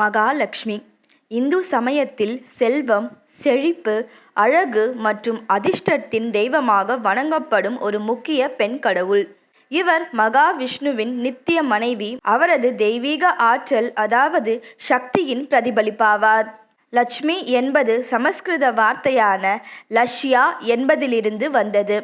மகாலட்சுமி. இந்து சமயத்தில் செல்வம் செழிப்பு அழகு மற்றும் அதிர்ஷ்டத்தின் தெய்வமாக வணங்கப்படும் ஒரு முக்கிய பெண் கடவுள். இவர் மகாவிஷ்ணுவின் நித்திய மனைவி அவரது தெய்வீக ஆற்றல் அதாவது சக்தியின் பிரதிபலிப்பாவார். லட்சுமி என்பது சமஸ்கிருத வார்த்தையான லஷ்யா என்பதிலிருந்து வந்தது.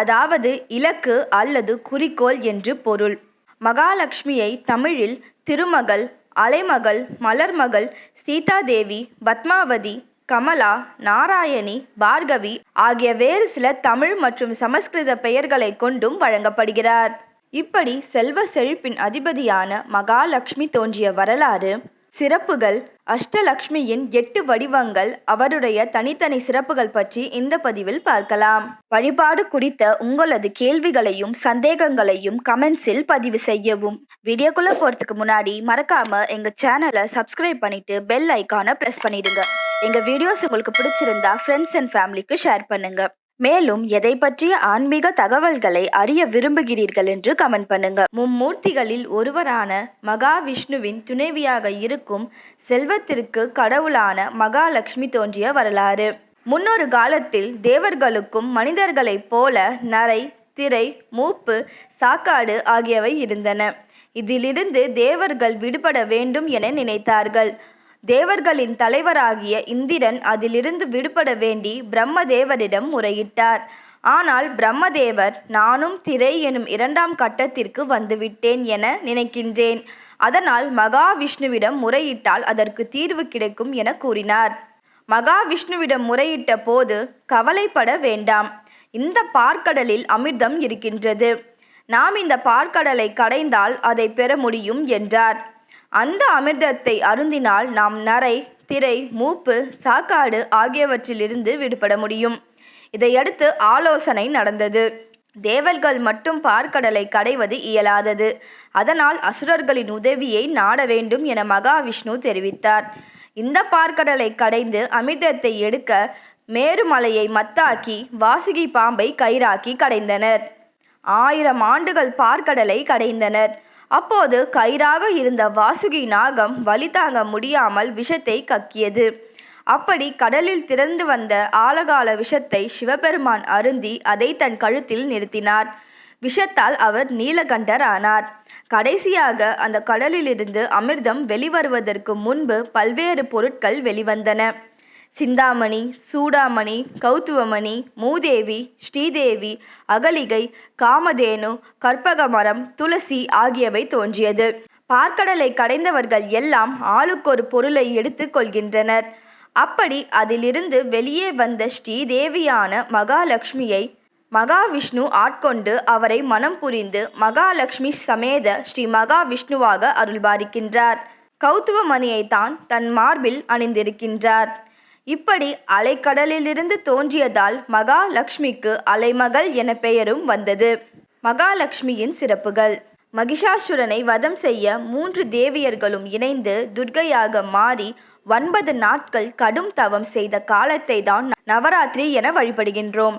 அதாவது இலக்கு அல்லது குறிக்கோள் என்று பொருள். மகாலட்சுமியை தமிழில் திருமகள் அலைமகள் மலர்மகள் சீதாதேவி பத்மாவதி கமலா நாராயணி பார்கவி ஆகிய வேறு சில தமிழ் மற்றும் சமஸ்கிருத பெயர்களை கொண்டும் வழங்கப்படுகிறார். இப்படி செல்வ செழிப்பின் அதிபதியான மகாலட்சுமி தோன்றிய வரலாறு சிறப்புகள் அஷ்டலக்ஷ்மியின் எட்டு வடிவங்கள் அவருடைய தனித்தனி சிறப்புகள் பற்றி இந்த பதிவில் பார்க்கலாம். வழிபாடு குறித்த உங்களது கேள்விகளையும் சந்தேகங்களையும் கமெண்ட்ஸில் பதிவு செய்யவும். வீடியோக்குள்ள போறதுக்கு முன்னாடி மறக்காம எங்க சேனலை சப்ஸ்கிரைப் பண்ணிட்டு பெல் ஐக்கானை பிரஸ் பண்ணிடுங்க. எங்க வீடியோஸ் உங்களுக்கு பிடிச்சிருந்தா ஃப்ரெண்ட்ஸ் அண்ட் ஃபேமிலிக்கு ஷேர் பண்ணுங்க. மேலும் எதை பற்றிய ஆன்மீக தகவல்களை அறிய விரும்புகிறீர்கள் என்று கமெண்ட் பண்ணுங்க. மும்மூர்த்திகளில் ஒருவரான மகாவிஷ்ணுவின் துணைவியாக இருக்கும் செல்வத்திற்கு கடவுளான மகாலட்சுமி தோன்றிய வரலாறு. முன்னொரு காலத்தில் தேவர்களுக்கும் மனிதர்களைப் போல நரை திரை மூப்பு சாக்காடு ஆகியவை இருந்தன. இதிலிருந்து தேவர்கள் விடுபட வேண்டும் என நினைத்தார்கள். தேவர்களின் தலைவராகிய இந்திரன் அதிலிருந்து விடுபட வேண்டி பிரம்மதேவரிடம் முறையிட்டார். ஆனால் பிரம்மதேவர் நானும் திரை எனும் இரண்டாம் கட்டத்திற்கு வந்துவிட்டேன் என நினைக்கின்றேன். அதனால் மகாவிஷ்ணுவிடம் முறையிட்டால் அதற்கு தீர்வு கிடைக்கும் என கூறினார். மகாவிஷ்ணுவிடம் முறையிட்ட போது கவலைப்பட வேண்டாம். இந்த பார்க்கடலில் அமிர்தம் இருக்கின்றது. நாம் இந்த பார்க்கடலை கடைந்தால் அதை பெற முடியும் என்றார். அந்த அமிர்தத்தை அருந்தினால் நாம் நரை திரை மூப்பு சாக்காடு ஆகியவற்றிலிருந்து விடுபட முடியும். இதையடுத்து ஆலோசனை நடந்தது. தேவர்கள் மட்டும் பார்க்கடலை கடைவது இயலாதது. அதனால் அசுரர்களின் உதவியை நாட வேண்டும் என மகாவிஷ்ணு தெரிவித்தார். இந்த பார்க்கடலை கடைந்து அமிர்தத்தை எடுக்க மேருமலையை மத்தாக்கி வாசுகி பாம்பை கயிறாக்கி கடைந்தனர். ஆயிரம் ஆண்டுகள் பார்க்கடலை கடைந்தனர். அப்போது கயிறாக இருந்த வாசுகி நாகம் வலி தாங்க முடியாமல் விஷத்தை கக்கியது. அப்படி கடலில் திறந்து வந்த ஆலகால விஷத்தை சிவபெருமான் அருந்தி அதை தன் கழுத்தில் நிறுத்தினார். விஷத்தால் அவர் நீலகண்டர் ஆனார் கடைசியாக அந்த கடலிலிருந்து அமிர்தம் வெளிவருவதற்கு முன்பு பல்வேறு பொருட்கள் வெளிவந்தன. சிந்தாமணி சூடாமணி கௌத்துவமணி மூதேவி ஸ்ரீதேவி அகலிகை காமதேனு கற்பகமரம் துளசி ஆகியவை தோன்றியது. பார்க்கடலை கடைந்தவர்கள் எல்லாம் ஆளுக்கொரு பொருளை எடுத்து கொள்கின்றனர். அப்படி அதிலிருந்து வெளியே வந்த ஸ்ரீதேவியான மகாலட்சுமியை மகாவிஷ்ணு ஆட்கொண்டு அவரை மனம் புரிந்து மகாலட்சுமி சமேத ஸ்ரீ மகாவிஷ்ணுவாக அருள்பாரிக்கின்றார் கௌத்துவமணியை தான் தன் மார்பில் அணிந்திருக்கின்றார். இப்படி அலைக்கடலிலிருந்து தோன்றியதால் மகாலட்சுமிக்கு அலைமகள் என பெயரும் வந்தது. மகாலட்சுமியின் சிறப்புகள். மகிஷாசுரனை வதம் செய்ய மூன்று தேவியர்களும் இணைந்து துர்கையாக மாறி ஒன்பது நாட்கள் கடும் தவம் செய்த காலத்தை தான் நவராத்திரி என வழிபடுகின்றோம்.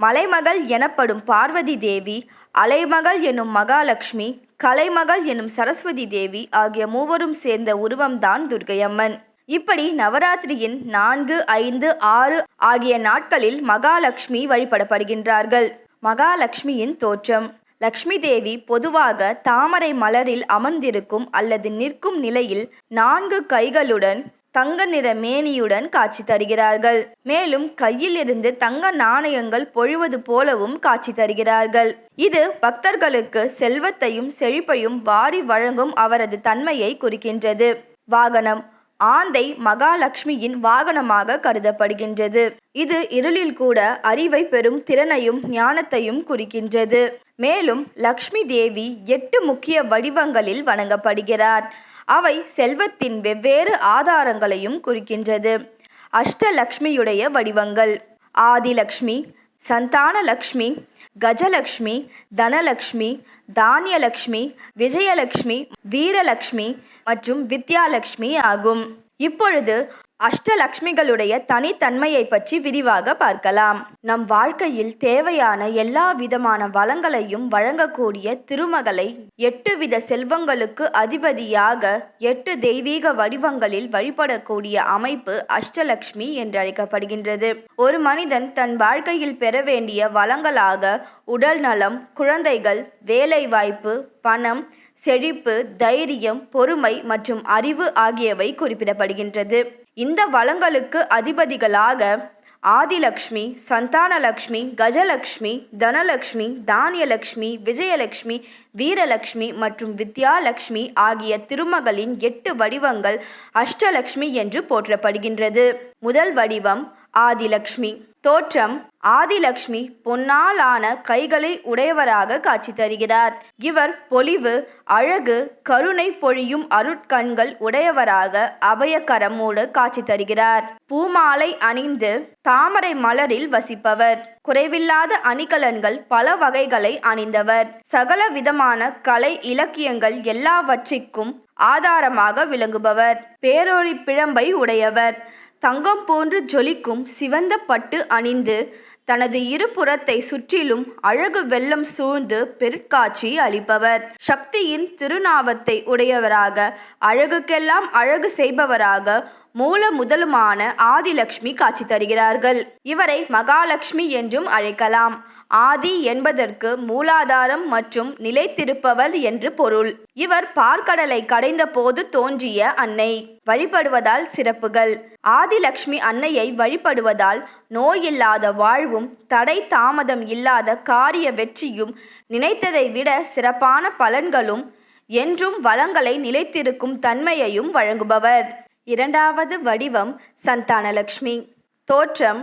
மலைமகள் எனப்படும் பார்வதி தேவி அலைமகள் எனும் மகாலட்சுமி கலைமகள் எனும் சரஸ்வதி தேவி ஆகிய மூவரும் சேர்ந்த உருவம்தான் துர்கையம்மன். இப்படி நவராத்திரியின் நான்கு ஐந்து ஆறு ஆகிய நாட்களில் மகாலட்சுமி வழிபடப்படுகின்றார்கள். மகாலட்சுமியின் தோற்றம். லக்ஷ்மி தேவி பொதுவாக தாமரை மலரில் அமர்ந்திருக்கும் அல்லது நிற்கும் நிலையில் நான்கு கைகளுடன் தங்க நிற மேனியுடன் காட்சி தருகிறார்கள். மேலும் கையில் இருந்து தங்க நாணயங்கள் பொழிவது போலவும் காட்சி தருகிறார்கள். இது பக்தர்களுக்கு செல்வத்தையும் செழிப்பையும் வாரி வழங்கும் அவரது தன்மையை குறிக்கின்றது. வாகனம். ஆந்தை மகாலட்சுமியின் வாகனமாக கருதப்படுகின்றது. இது இருளில் கூட அறிவை பெறும் திறனையும் ஞானத்தையும் குறிக்கின்றது. மேலும் லக்ஷ்மி தேவி எட்டு முக்கிய வடிவங்களில் வணங்கப்படுகிறார். அவை செல்வத்தின் வெவ்வேறு ஆதாரங்களையும் குறிக்கின்றது. அஷ்டலக்ஷ்மியுடைய வடிவங்கள். ஆதிலக்ஷ்மி சந்தானலக்ஷ்மி கஜலக்ஷ்மி தனலக்ஷ்மி தானியலக்ஷ்மி விஜயலக்ஷ்மி வீரலக்ஷ்மி மற்றும் வித்யாலக்ஷ்மி ஆகும். இப்பொழுது அஷ்டலக்ஷ்மிகளுடைய தனித்தன்மையை பற்றி விரிவாக பார்க்கலாம். நம் வாழ்க்கையில் தேவையான எல்லா விதமான வளங்களையும் வழங்கக்கூடிய திருமகளை எட்டு வித செல்வங்களுக்கு அதிபதியாக எட்டு தெய்வீக வடிவங்களில் வழிபடக்கூடிய அமைப்பு அஷ்டலக்ஷ்மி என்றழைக்கப்படுகின்றது ஒரு மனிதன் தன் வாழ்க்கையில் பெற வேண்டிய வளங்களாக உடல் நலம் குழந்தைகள் வேலைவாய்ப்பு பணம் செழிப்பு தைரியம் பொறுமை மற்றும் அறிவு ஆகியவை குறிப்பிடப்படுகின்றது. இந்த வளங்களுக்கு அதிபதிகளாக ஆதிலக்ஷ்மி சந்தானலக்ஷ்மி கஜலக்ஷ்மி தனலக்ஷ்மி தானியலக்ஷ்மி விஜயலக்ஷ்மி வீரலக்ஷ்மி மற்றும் வித்யாலக்ஷ்மி ஆகிய திருமகளின் எட்டு வடிவங்கள் அஷ்டலக்ஷ்மி என்று போற்றப்படுகின்றது. முதல் வடிவம் ஆதிலக்ஷ்மி. தோற்றம் ஆதிலக்ஷ்மி பொன்னாலான கைகளை உடையவராக காட்சி தருகிறார். இவர் பொலிவு அழகு கருணை பொழியும் அருட்கண்கள் உடையவராக அபயகரமோடு காட்சி தருகிறார். பூமாலை அணிந்து தாமரை மலரில் வசிப்பவர். குறைவில்லாத அணிகலன்கள் பல வகைகளை அணிந்தவர். சகல விதமான கலை இலக்கியங்கள் எல்லாவற்றிற்கும் ஆதாரமாக விளங்குபவர். பேரொழி பிழம்பை உடையவர். தங்கம் போன்று ஜொலிக்கும் சிவந்த பட்டு அணிந்து தனது இருபுறத்தை சுற்றிலும் அழகு வெள்ளம் சூழ்ந்து பெருட்காட்சி அளிப்பவர். சக்தியின் திருநாவத்தை உடையவராக அழகுக்கெல்லாம் அழகு செய்பவராக மூல முதலுமான ஆதிலக்ஷ்மி காட்சி தருகிறார்கள். இவரை மகாலட்சுமி என்றும் அழைக்கலாம். ஆதி என்பதற்கு மூலாதாரம் மற்றும் நிலைத்திருப்பவர் என்று பொருள். இவர் பார்க்கடலை கடைந்த போது தோன்றிய அன்னை. வழிபடுவதால் சிறப்புகள். ஆதிலக்ஷ்மி அன்னையை வழிபடுவதால் நோயில்லாத வாழ்வும் தடை தாமதம் இல்லாத காரிய வெற்றியும் நினைத்ததை விட சிறப்பான பலன்களும் என்றும் வளங்களை நிலைத்திருக்கும் தன்மையையும் வழங்குபவர். இரண்டாவது வடிவம் சந்தானலக்ஷ்மி. தோற்றம்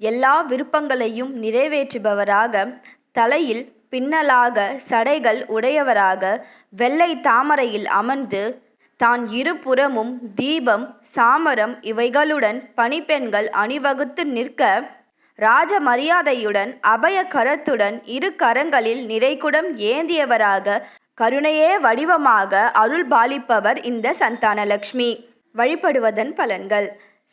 எல்லா விருப்பங்களையும் நிறைவேற்றுபவராக தலையில் பின்னலாக சடைகள் உடையவராக வெள்ளை தாமரையில் அமர்ந்து தான் இருபுறமும் தீபம் சாமரம் இவைகளுடன் பணிப்பெண்கள் அணிவகுத்து நிற்க ராஜ மரியாதையுடன் அபய கரத்துடன் இரு கரங்களில் நிறைகுடம் ஏந்தியவராக கருணையே வடிவமாக அருள் பாலிப்பவர் இந்த சந்தானலக்ஷ்மி. வழிபடுவதன் பலன்கள்.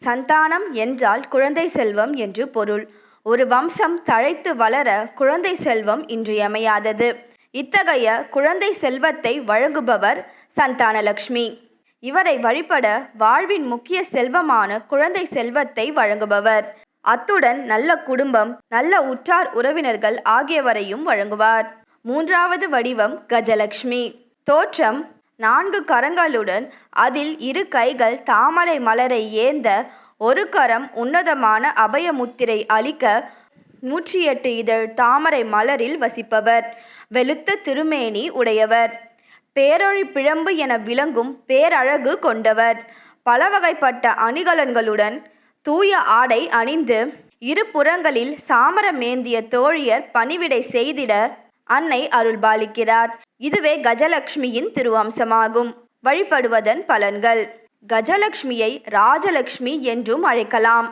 சந்தானம் என்றால் குழந்தை செல்வம் என்று பொருள். ஒரு வம்சம் தழைத்து வளர குழந்தை செல்வம் இன்றியமையாதது. இத்தகைய குழந்தை செல்வத்தை வழங்குபவர் சந்தானலக்ஷ்மி. இவரை வழிபட வாழ்வின் முக்கிய செல்வமான குழந்தை செல்வத்தை வழங்குபவர். அத்துடன் நல்ல குடும்பம் நல்ல உற்றார் உறவினர்கள் ஆகியவரையும் வழங்குவார். மூன்றாவது வடிவம் கஜலக்ஷ்மி. தோற்றம் நான்கு கரங்களுடன் அதில் இரு கைகள் தாமரை மலரை ஏந்த ஒரு கரம் உன்னதமான அபயமுத்திரை அளிக்க நூற்றி எட்டு இதழ் தாமரை மலரில் வசிப்பவர். வெளுத்த திருமேனி உடையவர். பேரொழி பிழம்பு என விளங்கும் பேரழகு கொண்டவர். பல வகைப்பட்ட அணிகலன்களுடன் தூய ஆடை அணிந்து இரு புறங்களில் சாமரமேந்திய தோழியர் பணிவிடை செய்திட அன்னை அருள்பாலிக்கிறார். இதுவே கஜலட்சுமியின் திருவம்சமாகும். வழிபடுவதன் பலன்கள். கஜலட்சுமியை ராஜலட்சுமி என்றும் அழைக்கலாம்.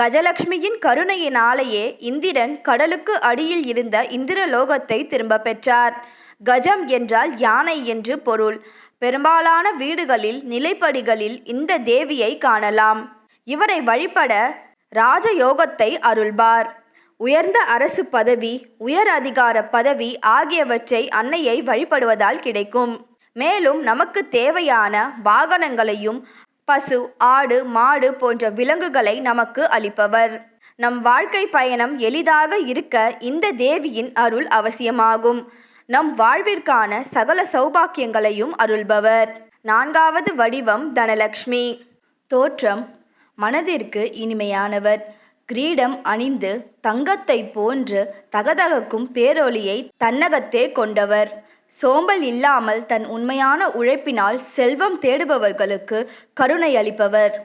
கஜலட்சுமியின் கருணையினாலேயே இந்திரன் கடலுக்கு அடியில் இருந்த இந்திரலோகத்தை திரும்ப பெற்றார். கஜம் என்றால் யானை என்று பொருள். பெரும்பாலான வீடுகளில் நிலைப்படிகளில் இந்த தேவியை காணலாம். இவரை வழிபட ராஜயோகத்தை அருள்பார் உயர்ந்த அரசு பதவி உயர் அதிகார பதவி ஆகியவற்றை அன்னையை வழிபடுவதால் கிடைக்கும். மேலும் நமக்கு தேவையான வாகனங்களையும் பசு ஆடு மாடு போன்ற விலங்குகளை நமக்கு அளிப்பவர். நம் வாழ்க்கை பயணம் எளிதாக இருக்க இந்த தேவியின் அருள் அவசியமாகும். நம் வாழ்விற்கான சகல சௌபாக்கியங்களையும் அருள்பவர். நான்காவது வடிவம் தனலக்ஷ்மி. தோற்றம் மனதிற்கு இனிமையானவர். கிரீடம் அணிந்து தங்கத்தை போன்று தகதகக்கும் பேரொளியை தன்னகத்தே கொண்டவர். சோம்பல் இல்லாமல் தன் உண்மையான உழைப்பினால் செல்வம் தேடுபவர்களுக்கு கருணை அளிப்பவர்.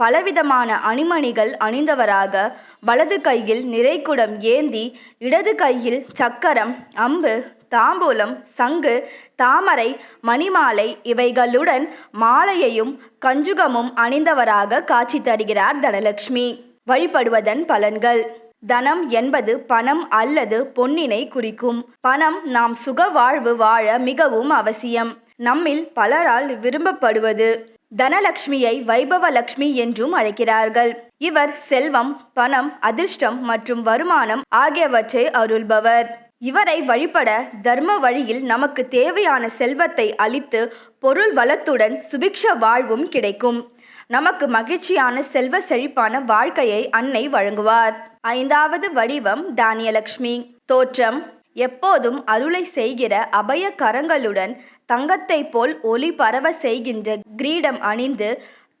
பலவிதமான அணிமணிகள் அணிந்தவராக வலது கையில் நிறைக்குடம் ஏந்தி இடது கையில் சக்கரம் அம்பு தாம்பூலம் சங்கு தாமரை மணிமாலை இவைகளுடன் மாலையையும் கஞ்சுகமும் அணிந்தவராக காட்சி தருகிறார் தனலட்சுமி வழிபடுவதன் பலன்கள். தனம் என்பது பணம் அல்லது பொன்னினை குறிக்கும். பணம் நாம் சுக வாழ்வு வாழ மிகவும் அவசியம். நம்மில் பலரால் விரும்பப்படுவது. தனலக்ஷ்மியை வைபவ லக்ஷ்மி என்றும் அழைக்கிறார்கள். இவர் செல்வம் பணம் அதிர்ஷ்டம் மற்றும் வருமானம் ஆகியவற்றை அருள்பவர். இவரை வழிபட தர்ம வழியில் நமக்கு தேவையான செல்வத்தை அளித்து பொருள் வளத்துடன் சுபிக்ஷ வாழ்வும் கிடைக்கும். நமக்கு மகிழ்ச்சியான செல்வ செழிப்பான வாழ்க்கையை அன்னை வழங்குவார். ஐந்தாவது வடிவம் தானியலக்ஷ்மி. தோற்றம் எப்போதும் அருளை செய்கிற அபய கரங்களுடன் தங்கத்தை போல் ஒளி பரவ செய்கின்ற கிரீடம் அணிந்து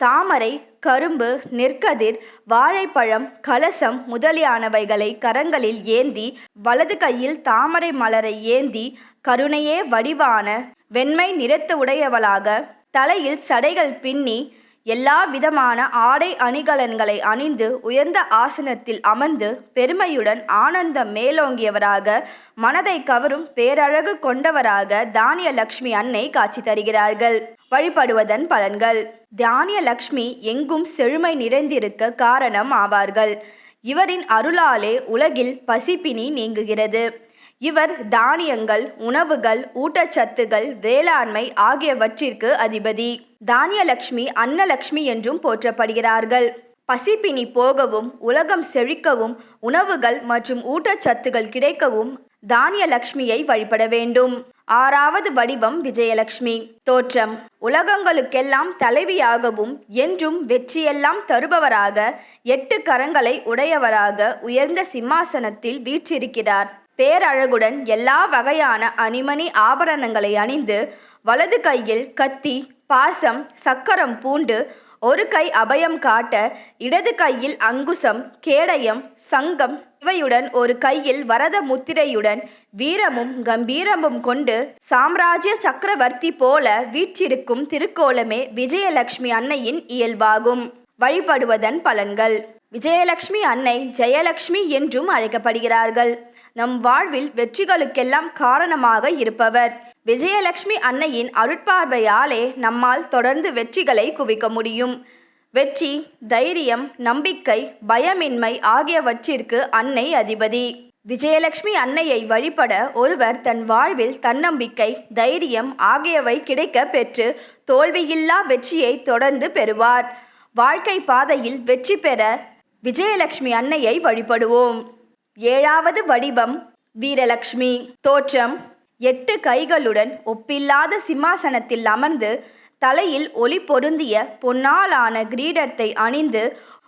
தாமரை கரும்பு நெற்கதிர் வாழைப்பழம் கலசம் முதலியானவைகளை கரங்களில் ஏந்தி வலது கையில் தாமரை மலரை ஏந்தி கருணையே வடிவான வெண்மை நிறத்து உடையவளாக தலையில் சடைகள் பின்னி எல்லா விதமான ஆடை அணிகலன்களை அணிந்து உயர்ந்த ஆசனத்தில் அமர்ந்து பெருமையுடன் ஆனந்தம் மேலோங்கியவராக மனதை கவரும் பேரழகு கொண்டவராக தானிய லக்ஷ்மி அன்னை காட்சி தருகிறார்கள். வழிபடுவதன் பலன்கள். தானிய லக்ஷ்மி எங்கும் செழுமை நிறைந்திருக்க காரணம் ஆவார்கள். இவரின் அருளாலே உலகில் பசிப்பினி நீங்குகிறது. இவர் தானியங்கள் உணவுகள் ஊட்டச்சத்துகள் வேளாண்மை ஆகியவற்றிற்கு அதிபதி. தானியலக்ஷ்மி அன்னலக்ஷ்மி என்றும் போற்றப்படுகிறார்கள். பசிப்பினி போகவும் உலகம் செழிக்கவும் உணவுகள் மற்றும் ஊட்டச்சத்துகள் கிடைக்கவும் தானியலக்ஷ்மியை வழிபட வேண்டும். ஆறாவது வடிவம் விஜயலட்சுமி தோற்றம். உலகங்களுக்கெல்லாம் தலைவியாகவும் என்றும் வெற்றியெல்லாம் தருபவராக எட்டு கரங்களை உடையவராக உயர்ந்த சிம்மாசனத்தில் வீற்றிருக்கிறார். பேரழகுடன் எல்லா வகையான அணிமணி ஆபரணங்களை அணிந்து வலது கையில் கத்தி பாசம் சக்கரம் பூண்டு ஒரு கை அபயம் காட்ட இடது கையில் அங்குசம் கேடயம் சங்கம் இவையுடன் ஒரு கையில் வரத முத்திரையுடன் வீரமும் கம்பீரமும் கொண்டு சாம்ராஜ்ய சக்கரவர்த்தி போல வீற்றிருக்கும் திருக்கோலமே விஜயலட்சுமி அன்னையின் இயல்பாகும். வழிபடுவதன் பலன்கள். விஜயலட்சுமி அன்னை ஜெயலட்சுமி என்றும் அழைக்கப்படுகிறார்கள். நம் வாழ்வில் வெற்றிகளுக்கெல்லாம் காரணமாக இருப்பவர். விஜயலட்சுமி அன்னையின் அருட்பார்வையாலே நம்மால் தொடர்ந்து வெற்றிகளை குவிக்க முடியும். வெற்றி தைரியம் நம்பிக்கை பயமின்மை ஆகியவற்றிற்கு அன்னை அதிபதி. விஜயலட்சுமி அன்னையை வழிபட ஒருவர் தன் வாழ்வில் தன்னம்பிக்கை தைரியம் ஆகியவை கிடைக்க பெற்று தோல்வியில்லா வெற்றியை தொடர்ந்து பெறுவார். வாழ்க்கை பாதையில் வெற்றி பெற விஜயலட்சுமி அன்னையை வழிபடுவோம். ஏழாவது வடிவம் வீரலட்சுமி தோற்றம் எட்டு கைகளுடன் ஒப்பில்லாத சிம்மாசனத்தில் அமர்ந்து தலையில் ஒளி பொருந்திய பொன்னாலான கிரீடத்தை அணிந்து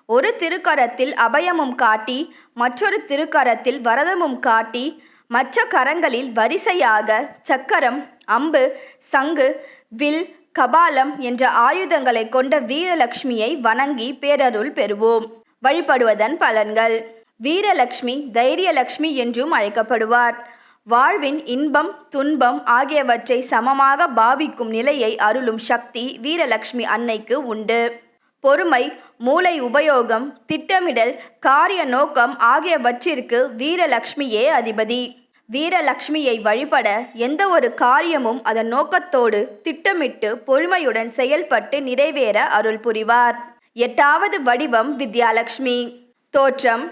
ஒரு திருக்கரத்தில் அபயமும் காட்டி மற்றொரு திருக்கரத்தில் வரதமும் காட்டி மற்ற கரங்களில் வரிசையாக சக்கரம் அம்பு சங்கு வில் கபாலம் என்ற ஆயுதங்களை கொண்ட வீரலட்சுமியை வணங்கி பேரருள் பெறுவோம். வழிபடுவதன் பலன்கள். வீரலட்சுமி தைரியலட்சுமி என்றும் அழைக்கப்படுவார். வாழ்வின் இன்பம் துன்பம் ஆகியவற்றை சமமாக பாவிக்கும் நிலையை அருளும் சக்தி வீரலட்சுமி அன்னைக்கு உண்டு. பொறுமை மூளை உபயோகம் திட்டமிடல் காரிய நோக்கம் ஆகியவற்றிற்கு வீரலட்சுமியே அதிபதி. வீரலட்சுமியை வழிபட எந்த ஒரு காரியமும் அதன் நோக்கத்தோடு திட்டமிட்டு பொறுமையுடன் செயல்பட்டு நிறைவேற அருள் புரிவார். எட்டாவது வடிவம் வித்யாலட்சுமி தோற்றம்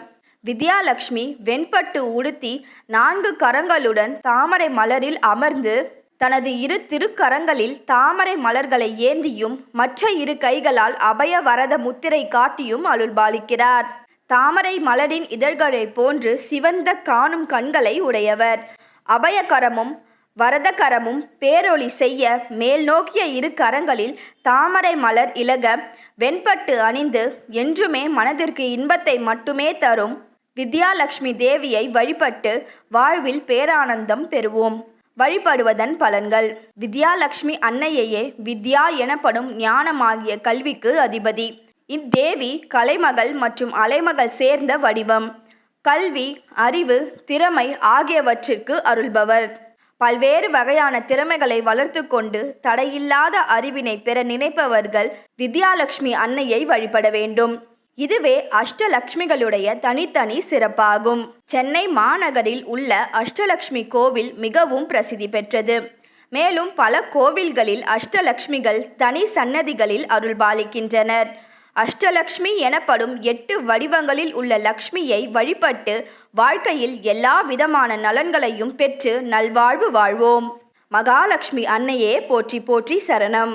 வித்யாலட்சுமி வெண்பட்டு உடுத்தி நான்கு கரங்களுடன் தாமரை மலரில் அமர்ந்து தனது இரு திருக்கரங்களில் தாமரை மலர்களை ஏந்தியும் மற்ற இரு கைகளால் அபய வரத முத்திரை காட்டியும் அருள்பாலிக்கிறார். தாமரை மலரின் இதழ்களைப் போன்று சிவந்த காணும் கண்களை உடையவர். அபயகரமும் வரதகரமும் பேரொளி செய்ய மேல் நோக்கிய இரு கரங்களில் தாமரை மலர் இலக வெண்பட்டு அணிந்து என்றுமே மனதிற்கு இன்பத்தை மட்டுமே தரும் வித்யாலட்சுமி தேவியை வழிபட்டு வாழ்வில் பேரானந்தம் பெறுவோம். வழிபடுவதன் பலன்கள். வித்யாலட்சுமி அன்னையையே வித்யா எனப்படும் ஞானமாகிய கல்விக்கு அதிபதி. இத்தேவி கலைமகள் மற்றும் அலைமகள் சேர்ந்த வடிவம். கல்வி அறிவு திறமை ஆகியவற்றிற்கு அருள்பவர். பல்வேறு வகையான திறமைகளை வளர்த்து கொண்டு தடையில்லாத அறிவினை பெற நினைப்பவர்கள் வித்யாலட்சுமி அன்னையை வழிபட வேண்டும். இதுவே அஷ்டலக்ஷ்மிகளுடைய தனித்தனி சிறப்பாகும். சென்னை மாநகரில் உள்ள அஷ்டலக்ஷ்மி கோவில் மிகவும் பிரசித்தி பெற்றது. மேலும் பல கோவில்களில் அஷ்டலக்ஷ்மிகள் தனி சன்னதிகளில் அருள்பாலிக்கின்றனர். அஷ்டலக்ஷ்மி எனப்படும் எட்டு வடிவங்களில் உள்ள லக்ஷ்மியை வழிபட்டு வாழ்க்கையில் எல்லா விதமான நலன்களையும் பெற்று நல்வாழ்வு வாழ்வோம். மகாலட்சுமி அன்னையே போற்றி போற்றி சரணம்.